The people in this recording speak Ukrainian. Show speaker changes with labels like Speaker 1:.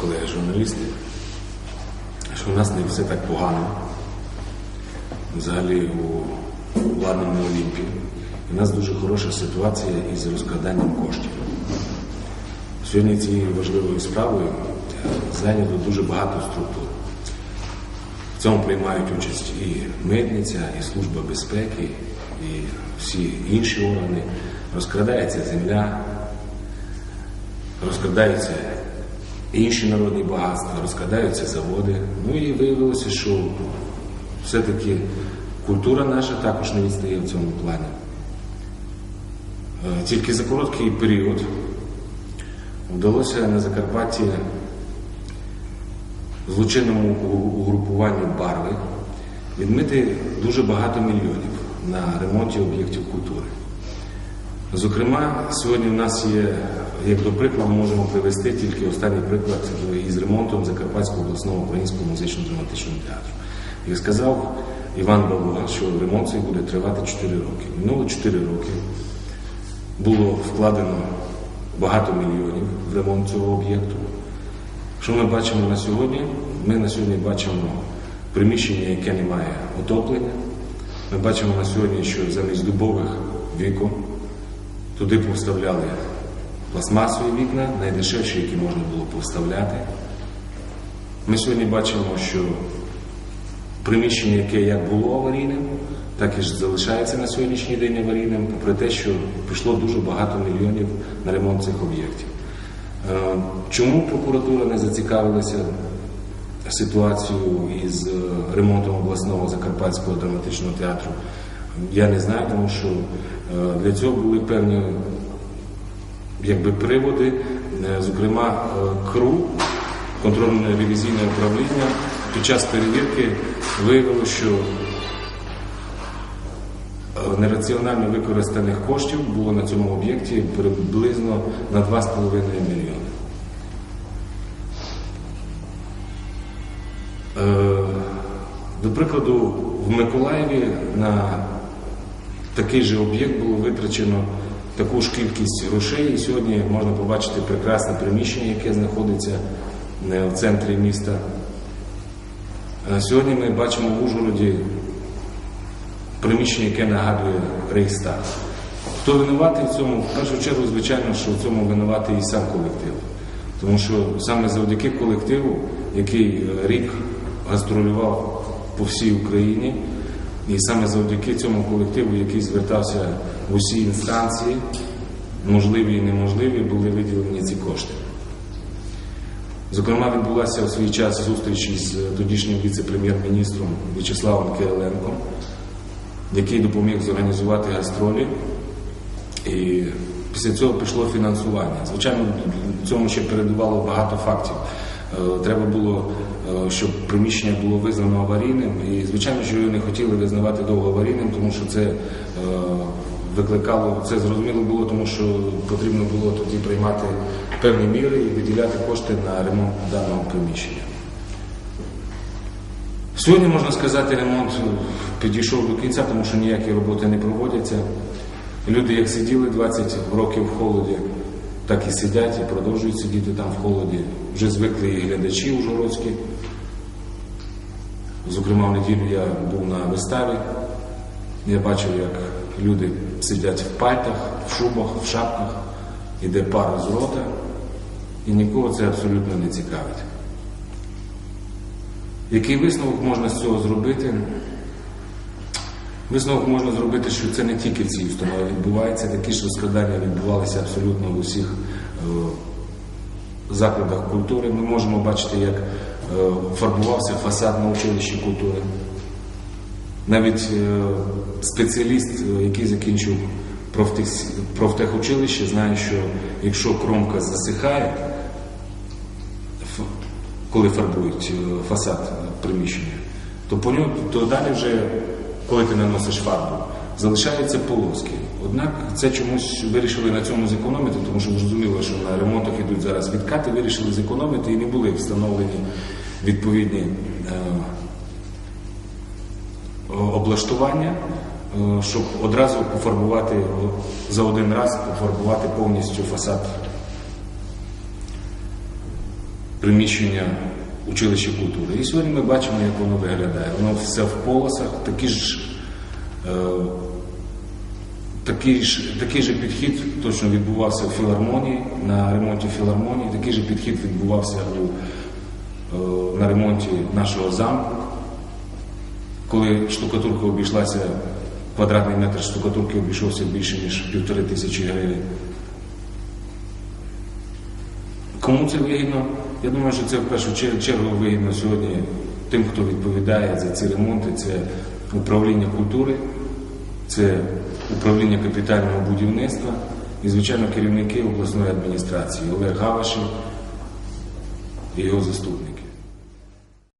Speaker 1: колеги журналісти, що в нас не все так погано. Взагалі у владному Олімпі. У нас дуже хороша ситуація із розкраданням коштів. Сьогодні цією важливою справою зайнято дуже багато структур. В цьому приймають участь і митниця, і служба безпеки, і всі інші органи. Розкрадається земля, розкрадаються інші народні багатства, розкрадаються заводи. Ну і виявилося, що все-таки культура наша також не відстає в цьому плані. Е, Тільки за короткий період вдалося на Закарпатті злочинному угрупуванню барви відмити дуже багато мільйонів на ремонті об'єктів культури. Зокрема, сьогодні в нас є, як до прикладу, можемо привести тільки останній приклад із ремонтом Закарпатського обласного українського музично-драматичного театру. Як сказав Іван Балуга, що ремонт цей буде тривати 4 роки. Минуло 4 роки було вкладено багато мільйонів в ремонт цього об'єкту. Що ми бачимо на сьогодні? Ми на сьогодні бачимо приміщення, яке не має отоплення. Ми бачимо на сьогодні, що замість дубових вікон туди поставляли пластмасові вікна, найдешевші, які можна було поставляти. Ми сьогодні бачимо, що приміщення, яке як було аварійним, так і залишається на сьогоднішній день аварійним, попри те, що пішло дуже багато мільйонів на ремонт цих об'єктів. Е, Чому прокуратура не зацікавилася ситуацією із е, ремонтом обласного Закарпатського драматичного театру? Я не знаю, тому що е, для цього були певні якби, приводи, Е, зокрема, е, КРУ, контрольно-ревізійне управління, під час перевірки виявило, що е, нераціонально використаних коштів було на цьому об'єкті приблизно на 2,5 мільйони. До прикладу, в Миколаєві на такий же об'єкт було витрачено таку ж кількість грошей. І сьогодні можна побачити прекрасне приміщення, яке знаходиться е, в центрі міста. Е, Сьогодні ми бачимо в Ужгороді приміщення, яке нагадує Рейхстаг. Хто винуватий в цьому? В першу чергу, звичайно, що в цьому винуватий і сам колектив. Тому що саме завдяки колективу, який е, рік гастролював по всій Україні, і саме завдяки цьому колективу, який звертався в усі інстанції, можливі і неможливі, були виділені ці кошти. Зокрема, відбулася у свій час зустріч із тодішнім віце-прем'єр-міністром В'ячеславом Кириленком, який допоміг зорганізувати гастролі. І після цього пішло фінансування. Звичайно, цьому ще передувало багато фактів. Е, Треба було, е, щоб приміщення було визнано аварійним. І, звичайно, що його не хотіли визнавати довго аварійним, тому що це е, викликало, це зрозуміло було, тому що потрібно було тоді приймати певні міри і виділяти кошти на ремонт даного приміщення. Сьогодні, можна сказати, ремонт підійшов до кінця, тому що ніякі роботи не проводяться. Люди, як сиділи 20 років в холоді, так і сидять і продовжують сидіти там в холоді. Вже звикли і глядачі ужгородські. Зокрема, в неділю я був на виставі. Я бачив, як люди сидять в пальтах, в шубах, в шапках, іде пар з рота, і нікого це абсолютно не цікавить. Який висновок можна з цього зробити? Висновок можна зробити, що це не тільки в цій установі відбувається, такі ж розкрадання відбувалися абсолютно в усіх е, закладах культури. Ми можемо бачити, як е, фарбувався фасад на училищі культури. Навіть е, спеціаліст, е, який закінчив профтех- профтехучилище, знає, що якщо кромка засихає, коли фарбують е, фасад приміщення, то по ньому то далі вже, коли ти наносиш фарбу, залишаються полоски. Однак це чомусь вирішили на цьому зекономити, тому що зрозуміло, що на ремонтах йдуть зараз відкати, вирішили зекономити і не були встановлені відповідні облаштування, е, щоб одразу пофарбувати за один раз пофарбувати повністю фасад приміщення училища культури. І сьогодні ми бачимо, як воно виглядає. Воно все в полосах, такі ж. Е, Такий ж, такий же підхід точно відбувався в філармонії, на ремонті філармонії, такий же підхід відбувався у, е, на ремонті нашого замку. Коли штукатурка обійшлася, квадратний метр штукатурки обійшовся більше, ніж півтори тисячі гривень. Кому це вигідно? Я думаю, що це в першу чергу вигідно сьогодні тим, хто відповідає за ці ремонти, це управління культури, це управління капітального будівництва і, звичайно, керівники обласної адміністрації Олег Гавашев і його заступник.